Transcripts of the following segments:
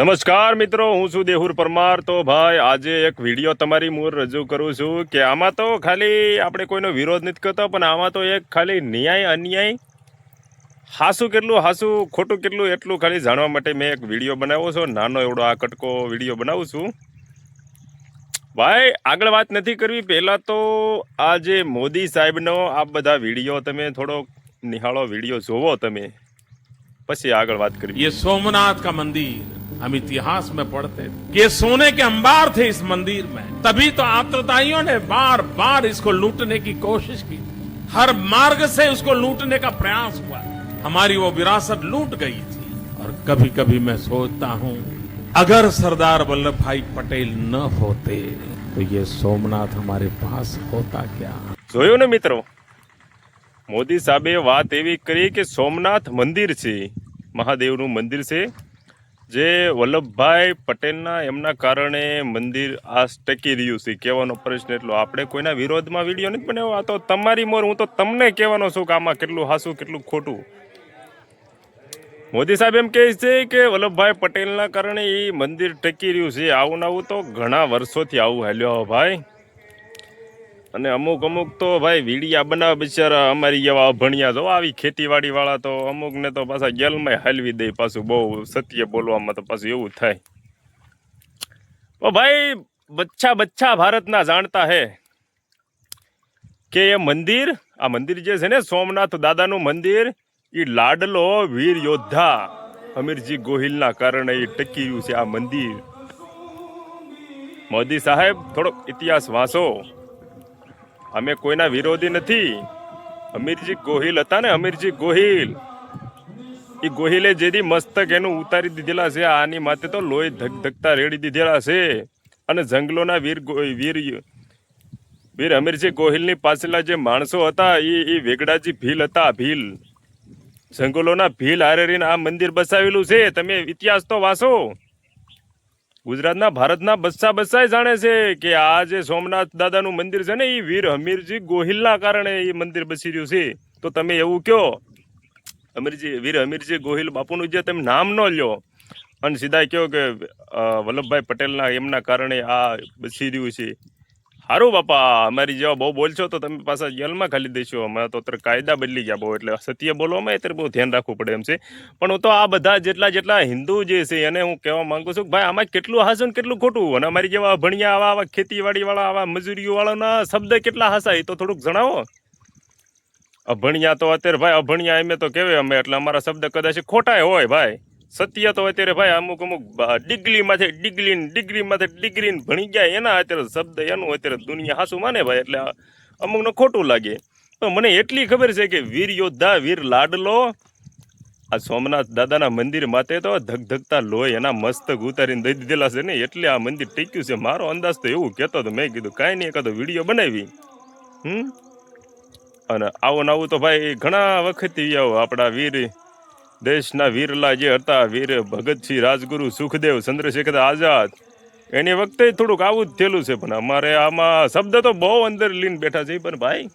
નમસ્કાર મિત્રો, હું છું દેહુર પરમાર. તો ભાઈ, આજે એક વીડિયો તમારી મૂળ રજૂ કરું છું કે આમાં તો ખાલી આપણે કોઈનો વિરોધ નથી કરતો, પણ આમાં તો એક ખાલી ન્યાય અન્યાય હાસું કેટલું હાસું, ખોટું કેટલું એટલું ખાલી જાણવા માટે મેં એક વીડિયો બનાવ્યો છું. નાનો એવડો આ કટકો વીડિયો બનાવું છું. ભાઈ, આગળ વાત નથી કરવી. પહેલાં તો આ જે મોદી સાહેબનો આ બધા વીડિયો, તમે થોડો નિહાળો વીડિયો જોવો તમે. પછી આગળ વાત કરવી એ સોમનાથ કા મંદિર. हम इतिहास में पढ़ते थे कि ये सोने के अंबार थे इस मंदिर में तभी तो आतताइयों ने बार बार इसको लूटने की कोशिश की हर मार्ग से उसको लूटने का प्रयास हुआ हमारी वो विरासत लूट गई थी और कभी कभी मैं सोचता हूँ अगर सरदार वल्लभ भाई पटेल न होते तो ये सोमनाथ हमारे पास होता क्या જોયું ને મિત્રો મોદી સાહેબે વાત એવી કરી કે સોમનાથ મંદિર છે મહાદેવનું મંદિર છે જે વલ્લભભાઈ પટેલના એમના કારણે મંદિર આ ટકી રહ્યું છે, કહેવાનો પ્રશ્ન એટલો. આપણે કોઈના વિરોધમાં વીડિયો નથી બનાવ્યો? આ તો તમારી મોર, હું તો તમને કહેવાનો છું કે આમાં કેટલું હાસું, કેટલું ખોટું. મોદી સાહેબ એમ કહે છે કે વલ્લભભાઈ પટેલના કારણે એ મંદિર ટકી રહ્યું છે. આવું ને આવું તો ઘણા વર્ષોથી આવું હાલ્યો ભાઈ. અને અમુક અમુક તો ભાઈ વીડિયા બનાવે બિચારા અમારી જેવા અભણ્યા જો આવી ખેતીવાડી વાળા તો અમુક ને તો પાછા જેલમાં હાલવી દે પાછું બહુ સત્ય બોલવામાં તો પાછું એવું થાય. તો ભાઈ બચ્ચા બચ્ચા ભારતના જાણતા હે કે એ મંદિર, આ મંદિર જે છે ને સોમનાથ દાદાનું મંદિર એ લાડલો વીર યોદ્ધા અમીરજી ગોહિલના કારણે એ ટકી રહ્યું છે આ મંદિર. મોદી સાહેબ, થોડોક ઇતિહાસ વાંચો. અમે કોઈના વિરોધી નથી. અમીરજી ગોહિલ હતા ને, અમીરજી ગોહિલ. એ ગોહિલે જેથી મસ્તક એનું ઉતારી દીધેલા છે, આની માથે તો લોહી ધક ધકતા રેડી દીધેલા છે. અને જંગલોના વીર વીર વીર અમીરજી ગોહિલની પાછલા જે માણસો હતા, એ એ વેગડાજી ભીલ હતા, ભીલ. જંગલોના ભીલ હારેરીને આ મંદિર બસાવેલું છે. તમે ઇતિહાસ તો વાંચો. ગુજરાતના ભારતના બસ્સા બસ્સાય જાણે છે કે આ જે સોમનાથ દાદાનું મંદિર છે ને એ વીર હમીરજી ગોહિલના કારણે એ મંદિર બસી રહ્યું છે. તો તમે એવું કહો, અમીરજી, વીર હમીરજી ગોહિલ બાપુનું જે તમે નામ ન લ્યો, અને સીધા કહો કે વલ્લભભાઈ પટેલના એમના કારણે આ બસી રહ્યું છે. સારું બાપા, અમારી જેવા બહુ બોલશો તો તમે પાછા જેલમાં ખાલી દેશો. અમે તો અત્યારે કાયદા બદલી ગયા બહુ, એટલે સત્ય બોલવામાં અત્યારે બહુ ધ્યાન રાખવું પડે એમ છે. પણ હું તો આ બધા જેટલા જેટલા હિન્દુ જે છે એને હું કહેવા માંગુ છું કે ભાઈ, આમાં કેટલું હાસું કેટલું ખોટું? અને અમારી જેવા ભણ્યા આવા આવા ખેતીવાડીવાળા, આવા મજૂરીઓવાળાના શબ્દ કેટલા હાસા, એ તો થોડુંક જણાવો. અભણ્યા તો અત્યારે ભાઈ, અભણ્યા એમ તો કહેવાય અમે, એટલે અમારા શબ્દ કદાચ ખોટાય હોય ભાઈ. સત્ય તો અત્યારે ભાઈ અમુક અમુક ડિગ્રી માથે ડિગ્રી ડિગ્રી માથે ડિગ્રી ભણી ગયા એના અત્યારે શબ્દ એનું અત્યારે દુનિયા હાસું માને ભાઈ, એટલે અમુકને ખોટું લાગે. તો મને એટલી ખબર છે કે વીર યોદ્ધા, વીર લાડલો, આ સોમનાથ દાદાના મંદિર માટે તો ધગધગતા લોહી એના મસ્તક ઉતારીને દઈ દીધેલા છે ને, એટલે આ મંદિર ટીક્યું છે. મારો અંદાજ તો એવું કહેતો તો મેં કીધું, કાંઈ નહીં, એકાદો વીડિયો બનાવી. હમ? અને આવું નવું તો ભાઈ ઘણા વખતથી આવો આપણા વીર દેશના વીરલા જે હતા વીર ભગતસિંહ રાજગુરુ સુખદેવ ચંદ્રશેખર આઝાદ એની વખતે થોડુંક આવું જ થયેલું છે પણ અમારે આમાં શબ્દ તો બહુ અંદર લઈને બેઠા છે પણ ભાઈ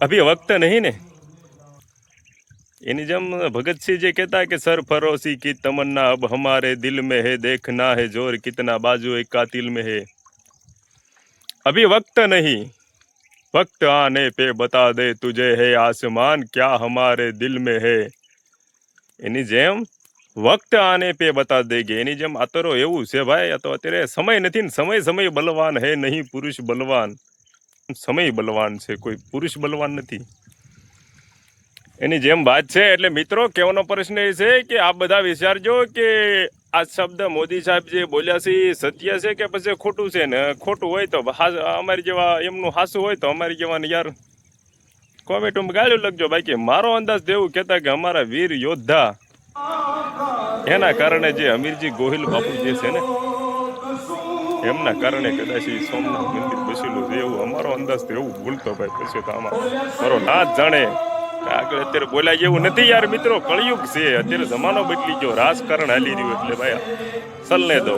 અભી વખત નહીં ને એની જેમ ભગતસિંહ જે કહેતા કે સર ફરોસી કી તમન્ના અબ હમારે દિલ મે હે દેખના હે જોર કિતના બાજુ એકા દિલ મે હે અભી વક્ત નહીં વક્ત આને પે બતા દે તુજે હે આસમાન ક્યા હમારે દિલ મે હે એની જેમ વક્ત આને પે બતા દેગે. એની જેમ આતરો એવું છે ભાઈ તો અત્યારે સમય નથી ને, સમય સમય બલવાન હે નહીં પુરુષ બલવાન. સમય બલવાન છે કોઈ, પુરુષ બલવાન નથી. એની જેમ વાત છે, એટલે મિત્રો કહેવાનો પ્રશ્ન એ છે કે આ બધા વિચારજો કે આ શબ્દ મોદી સાહેબ જે બોલ્યા છે એ સત્ય છે કે પછી ખોટું છે ને? ખોટું હોય તો અમારી જેવા એમનું હાસું હોય તો અમારી જેવાને યાર કોમેન્ટમાં ગાળ્યું લખજો બાકી મારો અંદાજ દેવું એવું કહેતા કે અમારા વીર યોદ્ધા એના કારણે જે અમીરજી ગોહિલ બાપુ જે છે ને, એમના કારણે કદાચ એ સોમનાથ મંદિર બસેલું છે એવું અમારો અંદાજ તો એવું ભૂલતો ભાઈ, પછી તો આમાં મારો નાથ જાણે આગળ અત્યારે બોલાય જેવું નથી યાર મિત્રો, કળિયુગ છે, અત્યારે જમાનો બદલી ગયો, રાજકારણ હાલી રહ્યું એટલે ભાઈ સલને દો.